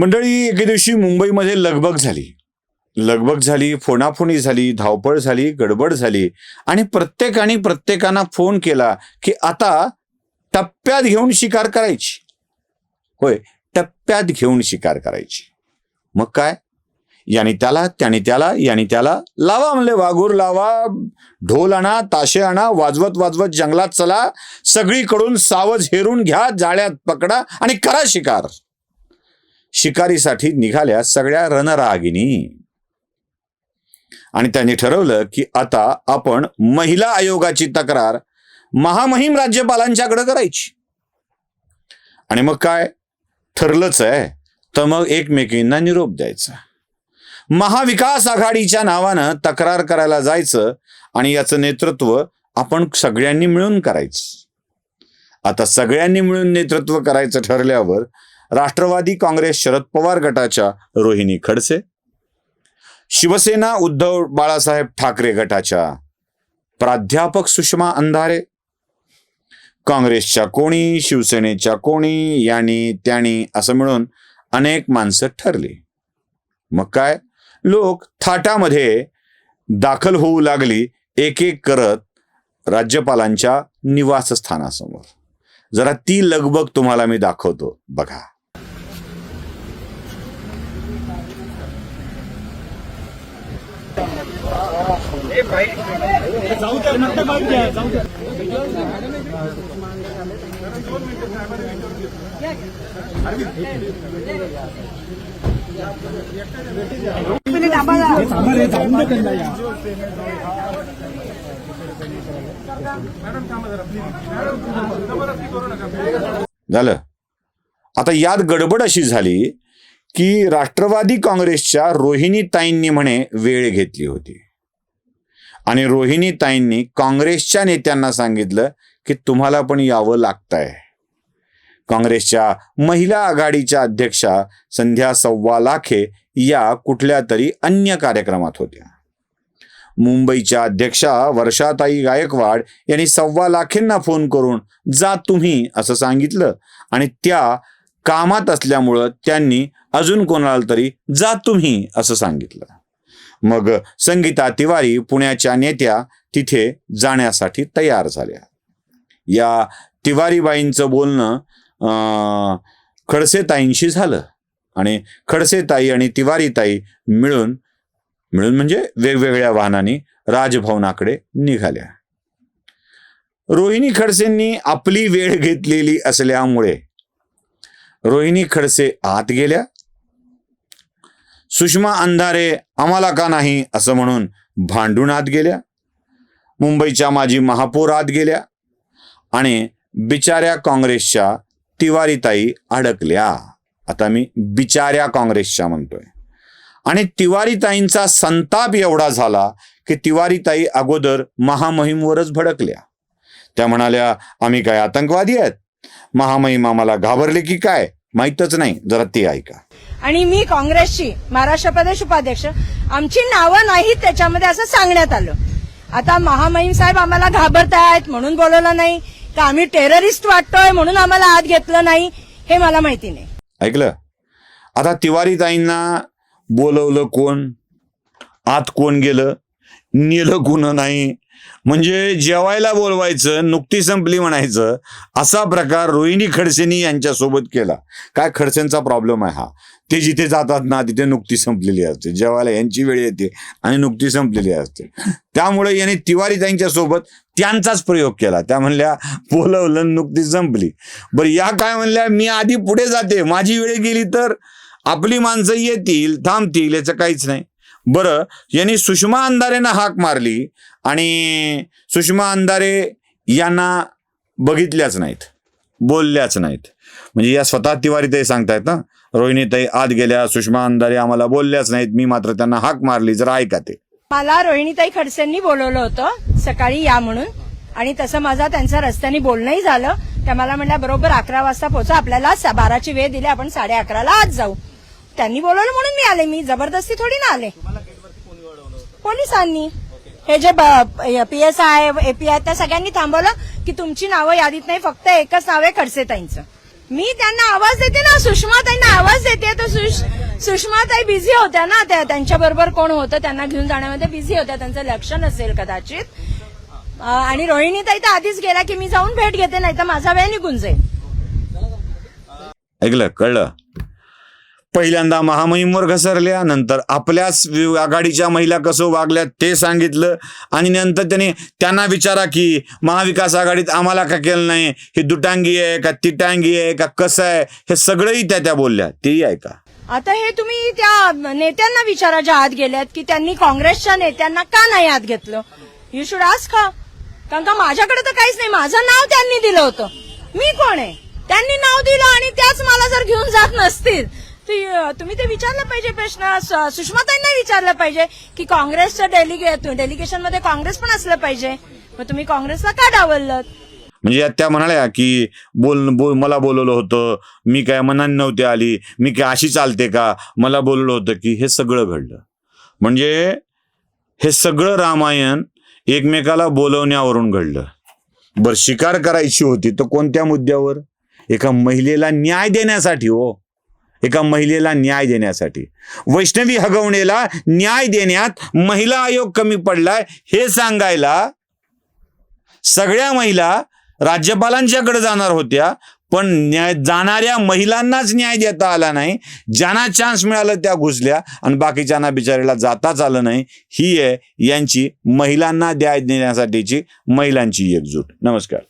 मंडळी एके दिवशी मुंबईमध्ये लगबग झाली. लगबग झाली फोनाफोनी झाली धावपळ झाली गडबड झाली आणि प्रत्येकाने प्रत्येकांना फोन केला की आता टप्प्यात घेऊन शिकार करायची. होय टप्प्यात घेऊन शिकार करायची. मग काय? याने त्याला त्याने त्याला याने त्याला लावा म्हणले वाघूर लावा ढोल आणा ताशे आणा वाजवत वाजवत जंगलात चला सगळीकडून सावज हेरून घ्या जाळ्यात पकडा आणि करा शिकार. शिकारीसाठी निघाल्या सगळ्या रणरागिनी आणि त्यांनी ठरवलं की आता आपण महिला आयोगाची तक्रार महामहिम राज्यपालांच्याकडे करायची. आणि मग काय? ठरलंच आहे. तर मग एकमेकींना निरोप द्यायचा. महाविकास आघाडीच्या नावानं तक्रार करायला जायचं आणि याचं नेतृत्व आपण सगळ्यांनी मिळून करायचं. आता सगळ्यांनी मिळून नेतृत्व करायचं ठरल्यावर राष्ट्रवादी काँग्रेस शरद पवार गटाच्या रोहिणी खडसे शिवसेना उद्धव बाळासाहेब ठाकरे गटाच्या प्राध्यापक सुषमा अंधारे काँग्रेसच्या कोणी शिवसेनेच्या कोणी यानी त्यानी असं मिळून अनेक माणसं ठरली. मग काय? लोक थाटामध्ये दाखल होऊ लागली एक एक करत राज्यपालांच्या निवासस्थानासमोर. जरा ती लगबग तुम्हाला मी दाखवतो बघा. झालं. आता यात गडबड अशी झाली की राष्ट्रवादी काँग्रेसच्या रोहिणी ताईंनी म्हणे वेळ घेतली होती. आणि रोहिणी ताईंनी काँग्रेसच्या नेत्यांना सांगितलं की तुम्हाला पण यावं लागतंय. काँग्रेसच्या महिला आघाडीच्या अध्यक्षा संध्या सव्वा लाखे या कुठल्या तरी अन्य कार्यक्रमात होत्या. मुंबईच्या अध्यक्षा वर्षाताई गायकवाड यांनी सव्वा लाखेंना फोन करून जा तुम्ही असं सांगितलं आणि त्या कामात असल्यामुळं त्यांनी अजून कोणाला तरी जा तुम्ही असं सांगितलं. मग संगीता तिवारी पुण्याच्या नेत्या तिथे जाण्यासाठी तयार झाल्या. या तिवारीबाईंचं बोलणं अं, खडसेताईंशी झालं. आणि खडसेताई आणि तिवारीताई मिळून मिळून म्हणजे वेगवेगळ्या वाहनांनी राजभवनाकडे निघाल्या. रोहिणी खडसेंनी आपली वेळ घेतलेली असल्यामुळे रोहिणी खडसे आत गेल्या. सुषमा अंधारे आम्हाला का नाही असं म्हणून भांडून आत गेल्या. मुंबईच्या माजी महापौर आत गेल्या आणि बिचाऱ्या काँग्रेसच्या तिवारीताई अडकल्या. आता मी बिचाऱ्या काँग्रेसच्या म्हणतोय. आणि तिवारीताईंचा संताप एवढा झाला की तिवारीताई अगोदर महामहिमवरच भडकल्या. त्या म्हणाल्या आम्ही काय आतंकवादी आहेत? महामहिम आम्हाला घाबरले की काय? माहीतच नाही. जरा ते ऐका. आणि मी काँग्रेसची महाराष्ट्र प्रदेश उपाध्यक्ष आमची नावं नाहीत त्याच्यामध्ये असं सांगण्यात आलं. आता महामहिम साहेब आम्हाला घाबरतायत म्हणून बोलवलं नाही का आम्ही टेररिस्ट वाटतोय म्हणून आम्हाला आत घेतलं नाही हे मला माहिती नाही. ऐकलं? आता तिवारीताईंना बोलवलं कोण? आत कोण गेलं? नेलं कोण नाही? म्हणजे जेवायला बोलवायचं नुकती संपली म्हणायचं असा प्रकार रोहिणी खडसेनी यांच्यासोबत केला. काय खडसेंचा प्रॉब्लेम आहे हा. ते जिथे जातात ना तिथे नुकती संपलेली असते. जेवायला यांची वेळ येते आणि नुकती संपलेली असते. त्यामुळे यांनी तिवारी त्यांच्यासोबत त्यांचाच प्रयोग केला. त्या म्हणल्या बोलवलं नुकती संपली. बरं या काय म्हणल्या मी आधी पुढे जाते. माझी वेळ गेली तर आपली माणसं येतील थांबतील याचं काहीच नाही. बरं यांनी सुषमा अंधारेनं हाक मारली आणि सुषमा अंधारे यांना बघितल्याच नाहीत बोलल्याच नाहीत. म्हणजे या स्वतः तिवारी ते सांगतायत ना रोहिणीताई आत गेल्या सुषमा अंधारे आम्हाला बोलल्याच नाहीत मी मात्र त्यांना हाक मारली जर ऐका ते. मला रोहिणीताई खडसेंनी बोलवलं होतं सकाळी या म्हणून. आणि तसं माझा त्यांचं रस्त्याने बोलणंही झालं त्या मला म्हणल्या बरोबर अकरा वाजता पोहोचा आपल्याला बाराची वेळ दिली आपण साडे अकराला आज जाऊ. त्यांनी बोलवलं म्हणून मी आले. मी जबरदस्ती थोडी ना आले. पोलिसांनी. हे J P S I AP आहे त्या सगळ्यांनी थांबवलं की तुमची नावं यादीत नाही फक्त एकच नाव आहे खडसेताईंचं. मी त्यांना आवाज देते ना सुषमाताईंना आवाज देते. तर सुष सुषमाताई बिझी होत्या ना त्या त्यांच्या बरोबर कोण होतं त्यांना घेऊन जाण्यामध्ये बिझी होत्या. त्यांचं लक्ष नसेल कदाचित. आणि रोहिणीताई तर आधीच गेला की मी जाऊन भेट घेते नाही तर माझा वेळ निघून जाईल. ऐकलं कळलं? पहिल्यांदा महामहिमवर घसरल्या नंतर आपल्याच आघाडीच्या महिला कसं वागल्या ते सांगितलं. आणि नंतर त्याने त्यांना विचारा की महाविकास आघाडीत आम्हाला का केलं नाही? हे दुटांगी आहे का तिटांगी आहे का कसं आहे? हे सगळंही त्या त्या बोलल्या. तेही ऐका. आता हे तुम्ही त्या नेत्यांना विचारा ज्या आत गेल्यात की त्यांनी काँग्रेसच्या नेत्यांना का नाही आत घेतलं? यू शुड आस्क का कारण का माझ्याकडे तर काहीच नाही. माझं नाव त्यांनी दिलं होतं. मी कोण आहे? त्यांनी नाव दिलं आणि त्याच मला जर घेऊन जात नसतील. तुम्ही ते विचारलं पाहिजे प्रश्न सुषमाताईंना विचारलं पाहिजे की काँग्रेसचं डेलिगे डेलिगेशनमध्ये काँग्रेस पण असलं पाहिजे. मग तुम्ही काँग्रेसला का डावललं? म्हणजे त्या म्हणाल्या की बोल बोल मला बोलवलं होतं मी काय मनान नव्हते आली मी काय अशी चालते का? मला बोलवलं होतं की हे सगळं घडलं. म्हणजे हे सगळं रामायण एकमेकाला बोलवण्यावरून घडलं. बर शिकार करायची होती तर कोणत्या मुद्द्यावर? एका महिलेला न्याय देण्यासाठी हो. एका महिलेला न्याय देण्यासाठी. वैष्णवी हगवणेला न्याय देण्यात महिला आयोग कमी पडलाय. हे सांगायला सगळ्या महिला राज्यपालांच्याकडे जाणार होत्या पण न्याय जाणाऱ्या महिलांनाच न्याय देता आला नाही. ज्यांना चान्स मिळाला त्या घुसल्या आणि बाकीच्यांना बिचारीला जाताच आलं नाही. ही आहे यांची महिलांना न्याय देण्यासाठीची महिलांची एकजूट. नमस्कार.